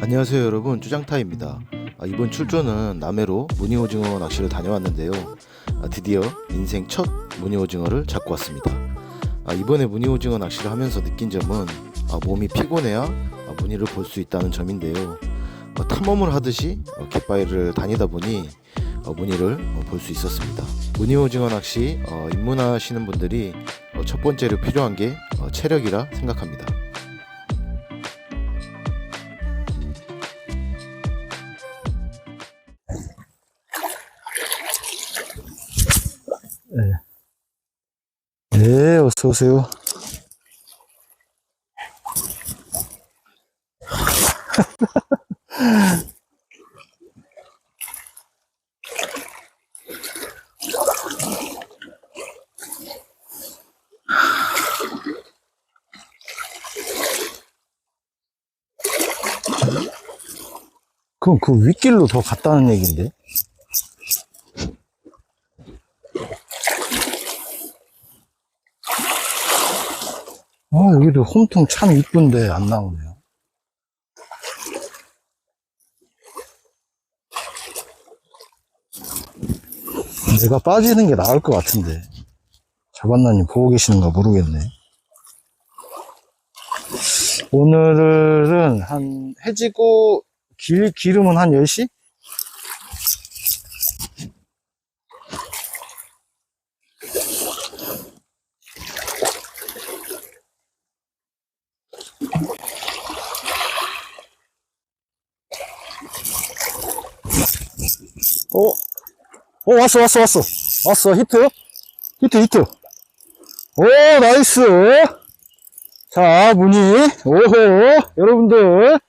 안녕하세요 여러분. 쭈장타입니다. 아, 이번 출조는 남해로 무늬오징어 낚시를 다녀왔는데요. 아, 드디어 인생 첫 무늬오징어를 잡고 왔습니다. 아, 이번에 무늬오징어 낚시를 하면서 느낀 점은 아, 몸이 피곤해야 아, 무늬를 볼 수 있다는 점인데요. 어, 탐험을 하듯이 어, 갯바위를 다니다 보니 어, 무늬를 볼수 있었습니다. 무늬오징어 낚시 어, 입문하시는 분들이 어, 첫 번째로 필요한 게 어, 체력이라 생각합니다 네, 어서 오세요. 그럼 그 윗길로 더 갔다는 얘기인데? 아, 여기도 홈통 참 이쁜데 안 나오네요. 내가 빠지는 게 나을 것 같은데. 자반나님 보고 계시는가 모르겠네. 오늘은 한 해지고 길, 기름은 한 10시? 어? 어, 왔어, 왔어, 왔어. 왔어, 히트? 히트, 히트. 오, 나이스. 자, 문이. 오호, 여러분들.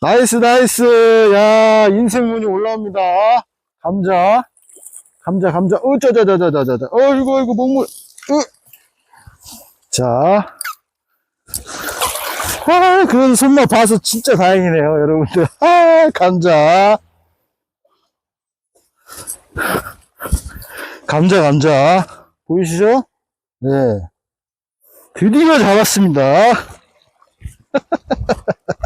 나이스, 나이스. 야, 인생 문이 올라옵니다. 감자. 감자, 감자. 어, 저. 어이구, 어이구, 먹물. 으. 자. 아, 그런 손맛 봐서 진짜 다행이네요, 여러분들. 아, 감자. 감자, 감자. 보이시죠? 네. 드디어 잡았습니다.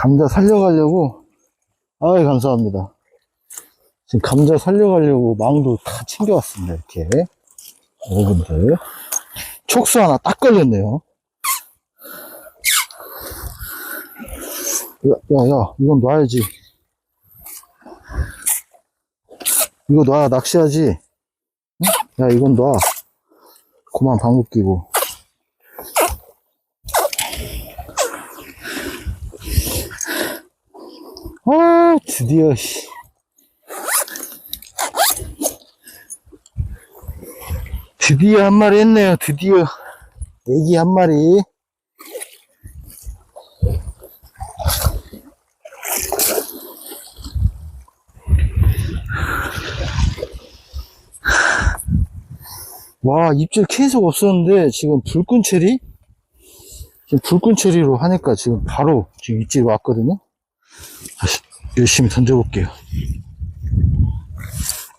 감자 살려가려고, 아이, 감사합니다. 지금 감자 살려가려고 망도 다 챙겨왔습니다, 이렇게. 여러분들. 촉수 하나 딱 걸렸네요. 야, 야, 야, 이건 놔야지. 이거 놔야 낚시하지. 응? 야, 이건 놔. 그만 방귀 끼고. 아, 드디어, 씨. 드디어 한 마리 했네요. 드디어 애기 한 마리. 와 입질 계속 없었는데 지금 불끈 체리 지금 불끈 체리로 하니까 지금 바로 지금 입질 왔거든요. 열심히 던져볼게요.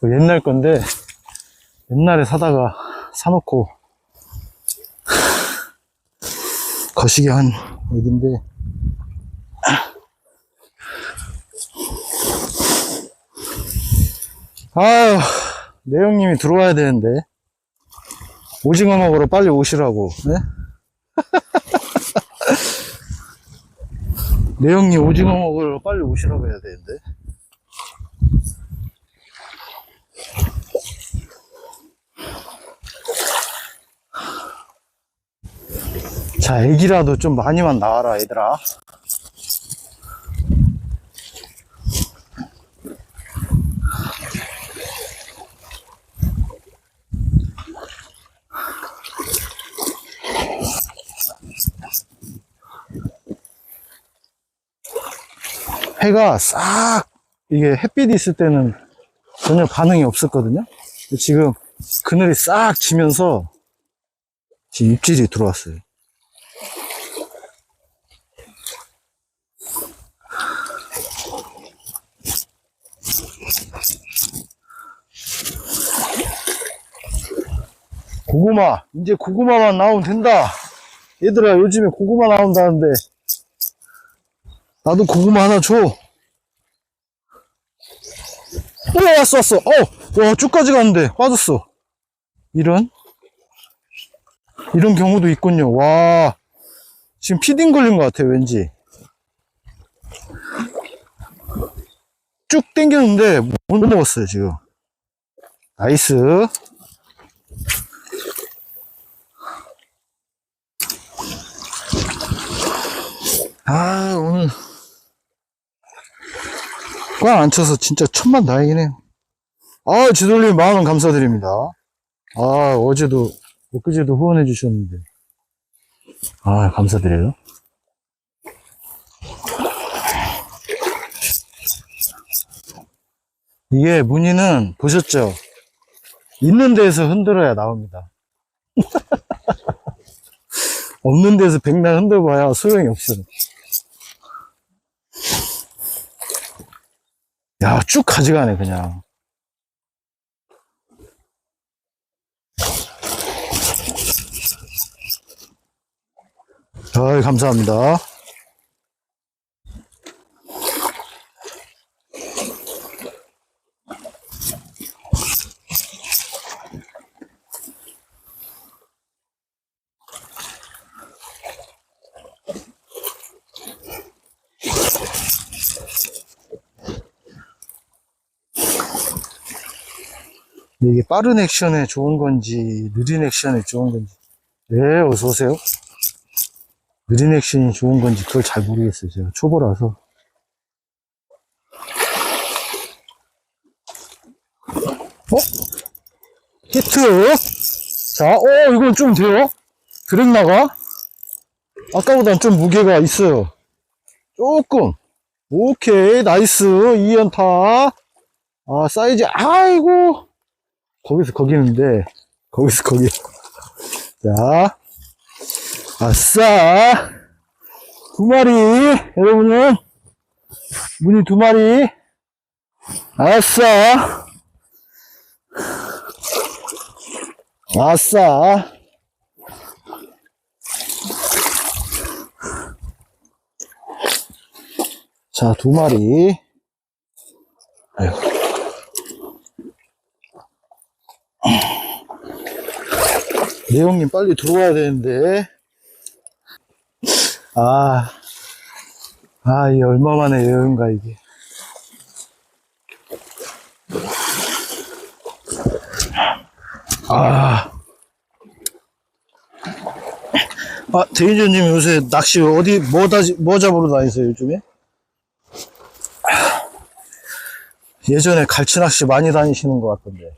옛날 건데 옛날에 사다가 사놓고 거시기 한 얘긴데 아유 내형님이 들어와야 되는데 오징어 먹으러 빨리 오시라고 네? 내형님 오징어 먹으러 빨리 오시라고 해야 되는데 자, 애기라도 좀 많이만 나와라, 얘들아. 해가 싹 이게 햇빛이 있을 때는 전혀 반응이 없었거든요. 지금 그늘이 싹 지면서 지금 입질이 들어왔어요. 고구마 이제 고구마만 나오면 된다. 얘들아 요즘에 고구마 나온다는데 나도 고구마 하나 줘. 오, 왔어, 왔어. 어, 와, 쭉까지 갔는데, 빠졌어. 이런? 이런 경우도 있군요. 와, 지금 피딩 걸린 것 같아요, 왠지. 쭉 당겼는데, 못 먹었어요, 지금. 나이스. 아, 오늘. 꽝 안 쳐서 진짜 천만 다행이네요. 아, 지돌님 만원 감사드립니다. 아, 어제도, 엊그제도 후원해 주셨는데. 아, 감사드려요. 이게 무늬는 보셨죠? 있는 데에서 흔들어야 나옵니다. 없는 데서 백날 흔들어봐야 소용이 없어요. 야, 쭉 가져가네, 그냥. 아, 감사합니다. 이게 빠른 액션에 좋은 건지, 느린 액션에 좋은 건지. 네, 어서 오세요. 느린 액션이 좋은 건지, 그걸 잘 모르겠어요. 제가 초보라서. 어? 히트! 자, 어, 이건 좀 돼요? 드랙 나가? 아까보단 좀 무게가 있어요. 조금. 오케이, 나이스. 2연타. 아, 사이즈, 아이고. 거기서 거기는데, 거기서 거기. 자, 아싸! 두 마리, 여러분은, 무늬 두 마리. 아싸! 아싸! 자, 두 마리. 아이고. 내용님 빨리 들어와야 되는데. 아, 아, 이 얼마만의 여행가, 이게. 아. 아, 대인조님 요새 낚시 어디, 뭐, 다, 뭐 잡으러 다니세요, 요즘에? 예전에 갈치 낚시 많이 다니시는 것 같던데.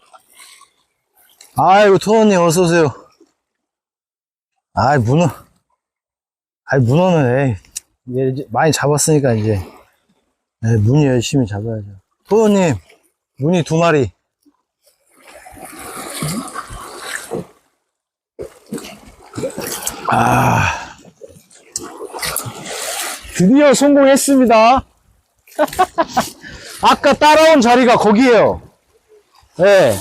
아이고, 토너님, 어서오세요. 아이, 문어. 아이, 문어는, 에이, 이제 많이 잡았으니까, 이제. 에 문이 열심히 잡아야죠. 토너님, 문이 두 마리. 아. 드디어 성공했습니다. 아까 따라온 자리가 거기에요. 예.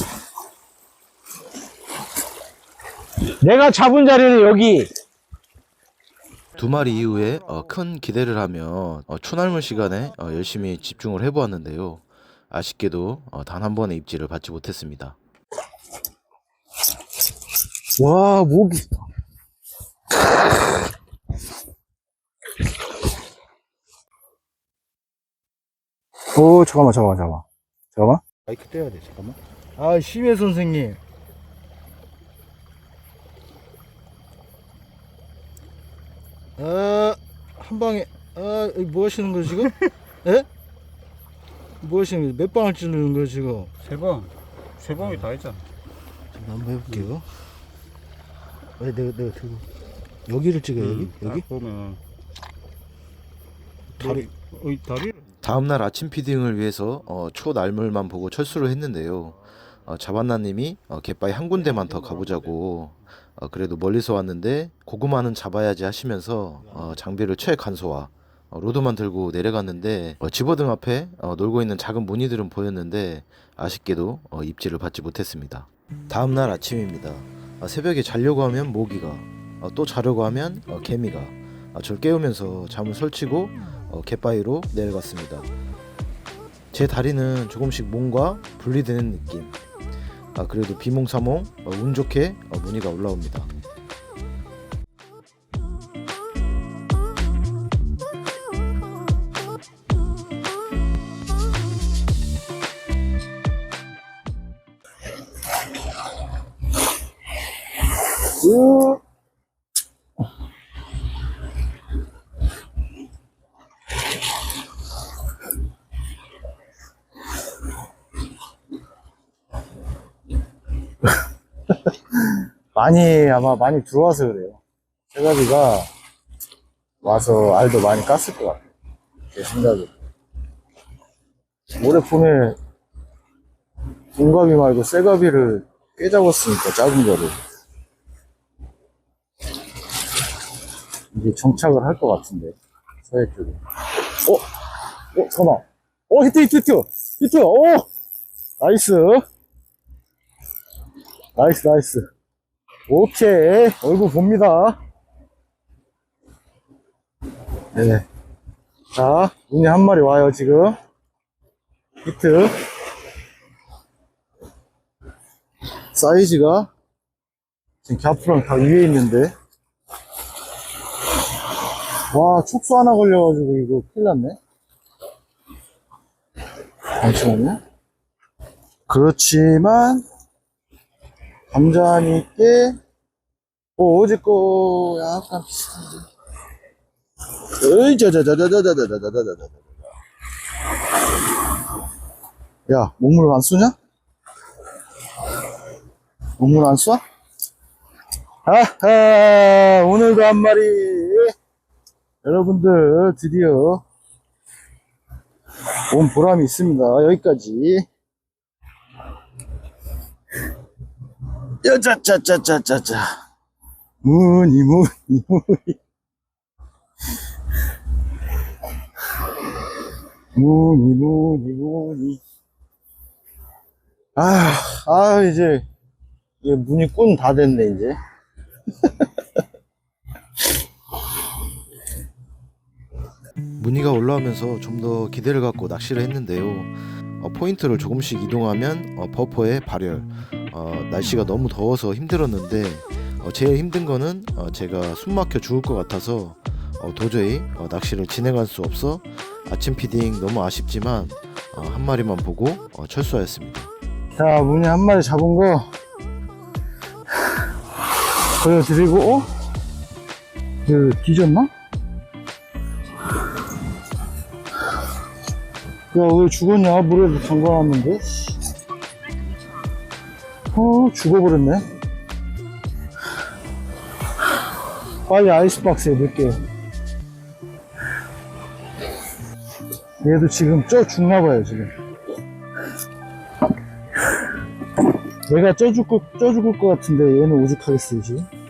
내가 잡은 자리는 여기. 두 마리 이후에 어, 큰 기대를 하며 어, 초날물 시간에 어, 열심히 집중을 해보았는데요. 아쉽게도 어, 단 한 번의 입질을 받지 못했습니다. 와, 목이. 오, 잠깐만, 잠깐만, 잠깐만. 잠깐만. 마이크 떼야 돼, 잠깐만. 아, 심해 선생님. 아, 한 방에, 아, 뭐 하시는 거죠, 지금? 예? 뭐 하시는 거죠? 몇 방을 찌르는 거죠, 지금? 세 번. 세 번이 다 했잖아. 지금 한번 해볼게요. 왜 내가, 내가 들고. 여기를 찍어요, 여기? 음, 여기? 딱 보면 다리. 어 이 다리. 다음날 아침 피딩을 위해서 어, 초날물만 보고 철수를 했는데요. 어, 자반나님이 어, 갯바위 한 군데만 더 가보자고 어, 그래도 멀리서 왔는데 고구마는 잡아야지 하시면서 어, 장비를 최간소화 어, 로드만 들고 내려갔는데 어, 집어등 앞에 어, 놀고 있는 작은 무늬들은 보였는데 아쉽게도 어, 입질을 받지 못했습니다. 다음 날 아침입니다. 아, 새벽에 자려고 하면 모기가 어, 또 자려고 하면 어, 개미가 아, 저를 깨우면서 잠을 설치고 어, 갯바위로 내려갔습니다. 제 다리는 조금씩 몸과 분리되는 느낌. 아 그래도 비몽사몽 어, 운 좋게 어, 무늬가 올라옵니다. 많이 아마 많이 들어와서 그래요. 세가비가 와서 알도 많이 깠을 것 같아요. 제 생각에. 올해 폰에 동갑이 말고 쇠가비를 꽤 잡았으니까 작은 거를. 이게 정착을 할 것 같은데 서해 쪽에 어? 어? 잠깐만 어 히트 히트 히트 히트 오 나이스 나이스 나이스 오케이. 얼굴 봅니다. 네자 문이 한 마리 와요 지금. 히트. 사이즈가 지금 갸프랑 다 위에 있는데. 와, 촉수 하나 걸려가지고 이거 큰일 났네. 잠시만요. 그렇지만, 감자니 있게, 어, 어제 거 약간 비슷한데. 으이, 자자자자자자자자자자자자. 야, 목물 안 쏘냐? 목물 안 쏴? 아하, 오늘도 한 마리. 여러분들 드디어 온 보람이 있습니다. 여기까지. 여자짜짜짜짜짜. 무니 무니 무니. 무니 무니 무니. 아, 아 이제 이제 문이 꾼 다 됐네 이제. 무늬가 올라오면서 좀 더 기대를 갖고 낚시를 했는데요. 어, 포인트를 조금씩 이동하면 어, 버퍼의 발열. 어, 날씨가 너무 더워서 힘들었는데 어, 제일 힘든 거는 어, 제가 숨 막혀 죽을 것 같아서 어, 도저히 어, 낚시를 진행할 수 없어 아침 피딩 너무 아쉽지만 어, 한 마리만 보고 어, 철수하였습니다. 자, 문이 한 마리 잡은 거 보여드리고, 어? 그, 뒤졌나? 야, 왜 죽었냐? 물에 잠가놨는데? 어, 죽어버렸네. 빨리 아이스박스에 넣을게요. 얘도 지금 쪄 죽나봐요, 지금. 내가 쪄 죽을, 쪄 죽을 것 같은데 얘는 오죽하겠어요, 지금.